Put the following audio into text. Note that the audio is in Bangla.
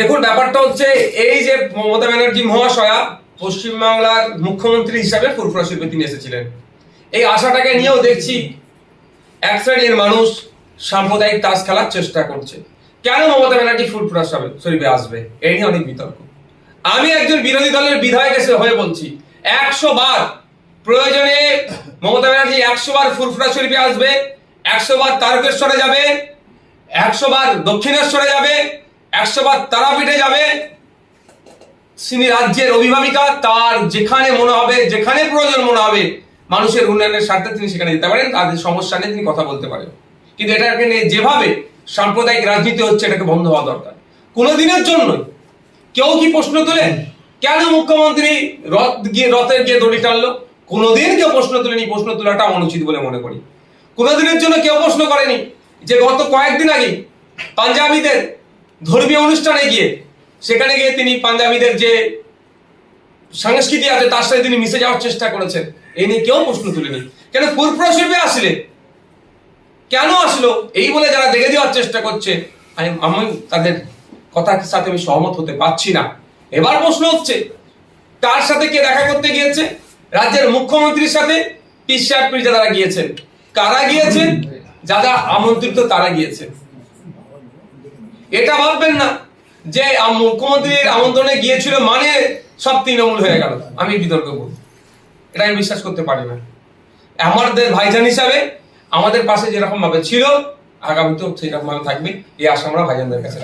দেখুন, ব্যাপারটা হচ্ছে এই যে মমতা ব্যানার্জি মহাশয়া পশ্চিমবাংলার মুখ্যমন্ত্রী হিসাবে ফুরফুরা শিল্পে তিনি এসেছিলেন। এই আশাটাকে নিয়েও দেখছি এক শ্রেণির মানুষ সাম্প্রদায়িক তাস খেলার চেষ্টা করছে। কেন মমতা ব্যানার্জি ফুরফুরা শরীফে আসবে? এই নিয়ে অনেক বিতর্ক। আমি একজন বিরোধী দলের বিধায়ক এসে হয়ে বলছি, একশো বার প্রয়োজনে মমতা ব্যানার্জি একশো বার ফুরফুরা শরীফে আসবে, একশো বার তারকেশ্বরে যাবে, একশো বার দক্ষিণেশ্বরে যাবে একশো বার তারাপীঠে যাবে। তিনি রাজ্যের অভিভাবিকা, তার যেখানে মনে হবে, যেখানে প্রয়োজন মনে হবে, মানুষের উন্নয়নের স্বার্থে তিনি সেখানে যেতে পারেন, তাদের সমস্যা নিয়ে তিনি কথা বলতে পারেন। কিন্তু এটাকে নিয়ে যেভাবে সাম্প্রদায়িক রাজনীতি হচ্ছে, এটাকে বন্ধ হওয়া দরকার। কোনো দিনের জন্য কেউ কি প্রশ্ন তোলেন কেন মুখ্যমন্ত্রী রথ গিয়ে, রথের গিয়ে দড়ি টানলো? কোনোদিন কেউ প্রশ্ন তোলেনি, প্রশ্ন তোলাটা অনুচিত বলে মনে করি। কোনোদিনের জন্য কেউ প্রশ্ন করেনি যে গত কয়েকদিন আগে পাঞ্জাবিদের ধর্মীয় অনুষ্ঠানে গিয়ে, সেখানে গিয়ে তিনি পাঞ্জাবিদের যে সংস্কৃতি আছে, তার সাথে তিনি মিশে যাওয়ার চেষ্টা করেছেন। এই নিয়ে কেউ প্রশ্ন তুলেনি। কেন ফুরফুরা শিল্পে আসলে? কেন আসলো? এই বলে যারা দেখে দেওয়ার চেষ্টা করছে আমি তাদের কথার সাথে আমি সহমত হতে পারছি না। এবার প্রশ্ন হচ্ছে, কার সাথে কে দেখা করতে গিয়েছে? রাজ্যের মুখ্যমন্ত্রীর সাথে পিসার পির্জা তারা গিয়েছেন। কারা গিয়েছেন? যারা আমন্ত্রিত তারা গিয়েছেন। এটা ভাববেন না যে মুখ্যমন্ত্রীর আমন্ত্রণে গিয়েছিল মানে সব তৃণমূল হয়ে গেল। আমি বিতর্ক বলি এটা আমি বিশ্বাস করতে পারি না। আমাদের ভাইজান হিসাবে আমাদের পাশে যেরকম ভাবে ছিল, আগামীতেও সেরকম ভাবে থাকবে, এই আশা আমরা ভাইজানদের কাছে